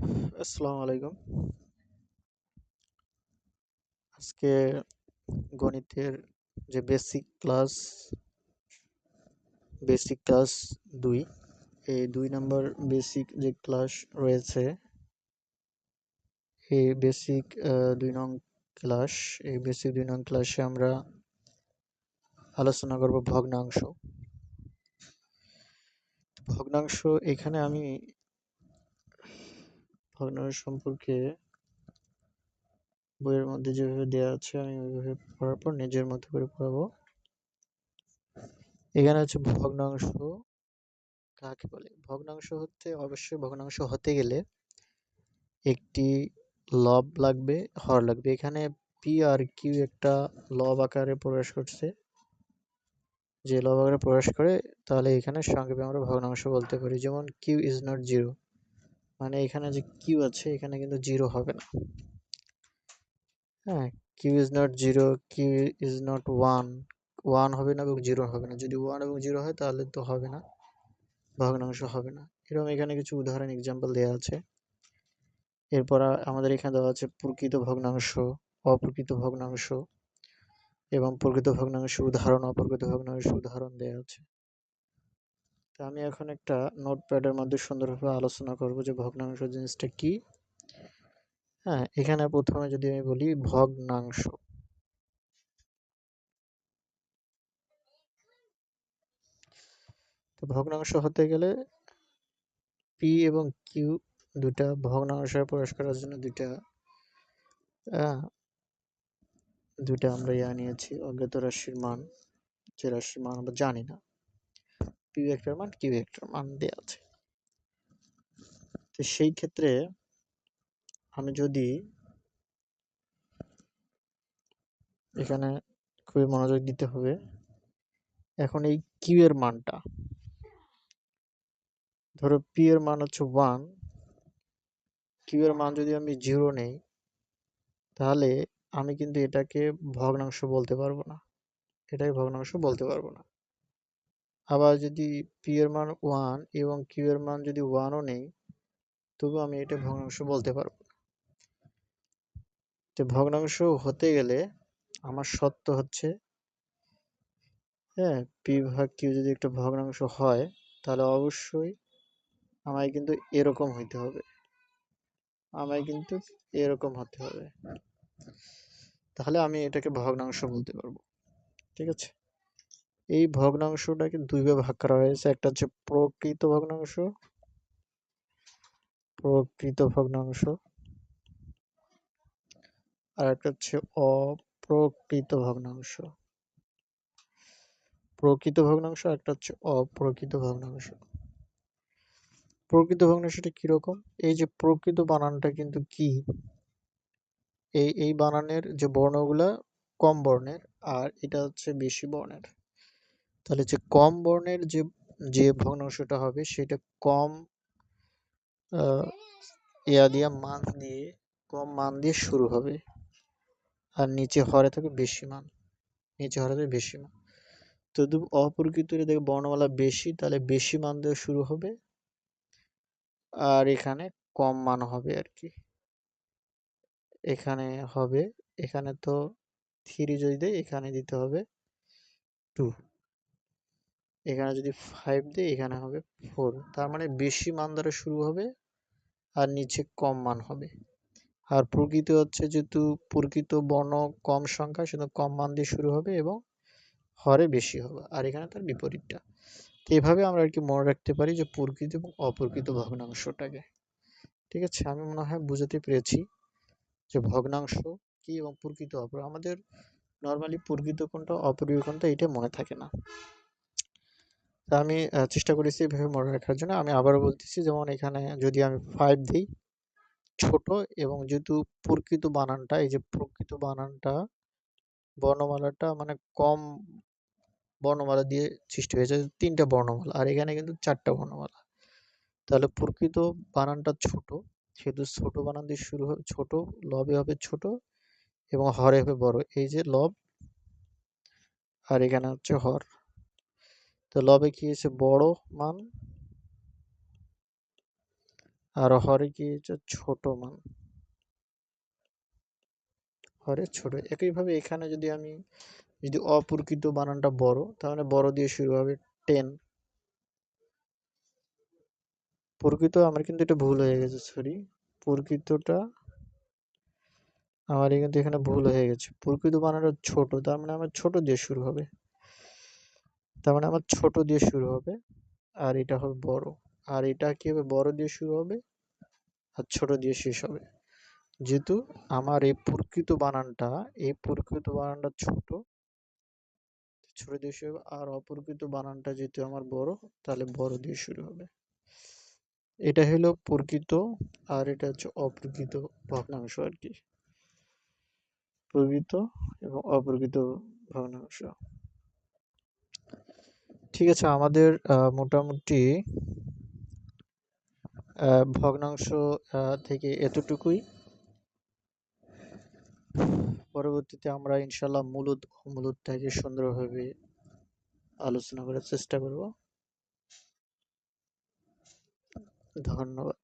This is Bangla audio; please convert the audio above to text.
আসসালামু আলাইকুম। আজকে গণিতের যে বেসিক ক্লাস বেসিক ক্লাস দুই, এই দুই নম্বর বেসিক যে ক্লাস রয়েছে, এই বেসিক দুই নং ক্লাস এই বেসিক দুই নং ক্লাসে আমরা আলোচনা করব ভগ্নাংশ। ভগ্নাংশ এখানে আমি ভগ্নাংশ সম্পর্কে বইয়ের মধ্যে যেভাবে দেওয়া আছে, আমি ওইভাবে পড়ার পর নিজের মতো করে পড়াবো। এখানে হচ্ছে ভগ্নাংশ কাকে বলে? ভগ্নাংশ হতে, অবশ্যই ভগ্নাংশ হতে গেলে একটি লব লাগবে, হর লাগবে। এখানে পি আর কিউ একটা লব আকারে প্রবেশ করছে। যে লব আকারে প্রবেশ করে, তাহলে এখানে সংক্ষেপে আমরা ভগ্নাংশ বলতে পারি। যেমন কিউ ইজ নট জিরো মানে এখানে যে কিউ আছে, এখানে কিন্তু জিরো হবে না। হ্যাঁ Q is not zero Q is not one one হবে না এবং জিরো হবে না। যদি ওয়ান এবং জিরো হয়, তাহলে তো হবে না। ভগ্নাংশ হবে না। এরকম এখানে কিছু উদাহরণ এক্সাম্পল দেওয়া আছে। এরপর আমাদের এখানে দেওয়া আছে প্রকৃত ভগ্নাংশ, অপ্রকৃত ভগ্নাংশ এবং প্রকৃত ভগ্নাংশ উদাহরণ, অপ্রকৃত ভগ্নাংশ উদাহরণ দেওয়া আছে। তো আমি এখন একটা নোটপ্যাডের মধ্যে সুন্দরভাবে আলোচনা করব যে ভগ্নাংশ জিনিসটা কি। হ্যাঁ এখানে প্রথমে যদি আমি বলি ভগ্নাংশ। তো ভগ্নাংশ হতে গেলে পি এবং কিউ দুটা ভগ্নাংশে প্রকাশ করার জন্য দুইটা দুটা আমরা ইয়া নিয়েছি, অজ্ঞাত রাশির মান, যে রাশির মান আমরা জানি না। পি ভেক্টর মান কিউ ভেক্টর মান দেওয়া আছে। তো সেই ক্ষেত্রে আমি যদি এখানে খুবই মনোযোগ দিতে হবে, এখন এই কিউ এর মানটা। ধরো পি এর মান হচ্ছে ওয়ান কিউ এর মান যদি আমি জিরো নেই, তাহলে আমি কিন্তু এটাকে ভগ্নাংশ বলতে পারব না। এটাকে ভগ্নাংশ বলতে পারব না। আবার যদি পি এর মান ওয়ান এবং কিউ এর মান যদি ওয়ানও নেই, তবু আমি এটা ভগ্নাংশ বলতে পারব তো ভগ্নাংশ হতে গেলে আমার সত্য হচ্ছে হ্যাঁ পি ভাগ কিউ যদি একটা ভগ্নাংশ হয়, তাহলে অবশ্যই আমায় কিন্তু এরকম হইতে হবে। আমায় কিন্তু এরকম হতে হবে। তাহলে আমি এটাকে ভগ্নাংশ বলতে পারব। ঠিক আছে? এই ভগ্নাংশটাকে দুইভাবে ভাগ করা হয়েছে। একটা হচ্ছে প্রকৃত ভগ্নাংশ প্রকৃত ভগ্নাংশ, আর একটা হচ্ছে অপ্রকৃত ভগ্নাংশ। প্রকৃত ভগ্নাংশ একটা হচ্ছে অপ্রকৃত ভগ্নাংশ। প্রকৃত ভগ্নাংশটা কীরকম? এই যে প্রকৃত বানানটা কিন্তু কি? এই এই বানানের যে বর্ণগুলা কম বর্ণের, আর এটা হচ্ছে বেশি বর্ণের। তাহলে যে কম বর্ণের যে যে ভগ্নাংশটা হবে সেটা কম ইয়া দিয়া মান দিয়ে, কম মান দিয়ে শুরু হবে। আর নিচে হরে থাকে বেশি মান। নিচে হরে থাকে বেশি মান। তো অপ্রকৃত দেখে বর্ণমালা বেশি, তাহলে বেশি মান দিয়ে শুরু হবে। আর এখানে কম মান হবে আর কি। এখানে হবে, এখানে তো থ্রি যদি দেয় এখানে দিতে হবে টু। এখানে যদি ফাইভ দিই, এখানে হবে ফোর তার মানে বেশি মান দ্বারা শুরু হবে আর নিচে কম মান হবে। আর প্রকৃত হচ্ছে যেহেতু প্রকৃত বর্ণ কম সংখ্যা সেটা কম মান দিয়ে শুরু হবে এবং হরে বেশি হবে। আর এখানে তার বিপরীতটা। তো এভাবে আমরা আর কি মনে রাখতে পারি যে প্রকৃত এবং অপ্রকৃত ভগ্নাংশটাকে। ঠিক আছে? আমি মনে হয় বুঝাতে পেরেছি যে ভগ্নাংশ কি এবং প্রকৃত অপর। আমাদের নর্মালি প্রকৃত কোনটা অপ্রকৃত কোনটা এটা মনে থাকে না। তা আমি চেষ্টা করেছি এভাবে মনে রাখার জন্য। আমি আবারও বলতেছি, যেমন এখানে যদি আমি ফাইভ দিই, ছোট এবং যেহেতু প্রকৃত বানানটা, এই যে প্রকৃত বানানটা, বর্ণমালাটা মানে কম বর্ণমালা দিয়ে সৃষ্টি হয়েছে, তিনটা বর্ণমালা আর এখানে কিন্তু চারটা বর্ণমালা। তাহলে প্রকৃত বানানটা ছোট, সেহেতু ছোট বানান দিয়ে শুরু হবে ছোট, লবে হবে ছোট এবং হরে হবে বড়। এই যে লব, আর এখানে হচ্ছে হর। তো লবে কি হয়েছে বড় মান? আর হরে কি হচ্ছে ছোট মান? হরে ছোট। একইভাবে এখানে যদি আমি, যদি অপ্রকৃত বানানটা বড়, তাহলে বড় দিয়ে শুরু হবে টেন। প্রকৃত আমার কিন্তু এটা ভুল হয়ে গেছে সরি প্রকৃতটা আমার কিন্তু এখানে ভুল হয়ে গেছে। প্রকৃত বানানটা ছোট, তার মানে আমার ছোট দিয়ে শুরু হবে। তার মানে আমার ছোট দিয়ে শুরু হবে, আর এটা হবে বড়। আর এটা কি হবে? বড় দিয়ে শুরু হবে, আর ছোট দিয়ে শেষ হবে। যেহেতু আমার এই প্রকৃত বানানটা, এই প্রকৃত বানানটা ছোট ছোট দিয়ে শুরু হবে, আর অপ্রকৃত বানানটা যেহেতু আমার বড়, তাহলে বড় দিয়ে শুরু হবে। এটা হলো প্রকৃত, আর এটা হচ্ছে অপ্রকৃত ভগ্নাংশ আর কি। প্রকৃত এবং অপ্রকৃত ভগ্নাংশ। ঠিক আছে, আমাদের মোটামুটি ভগ্নাংশ থেকে এতটুকুই। পরবর্তীতে আমরা ইনশাল্লাহ মূলত থেকে সুন্দরভাবে আলোচনা করার চেষ্টা করব। ধন্যবাদ।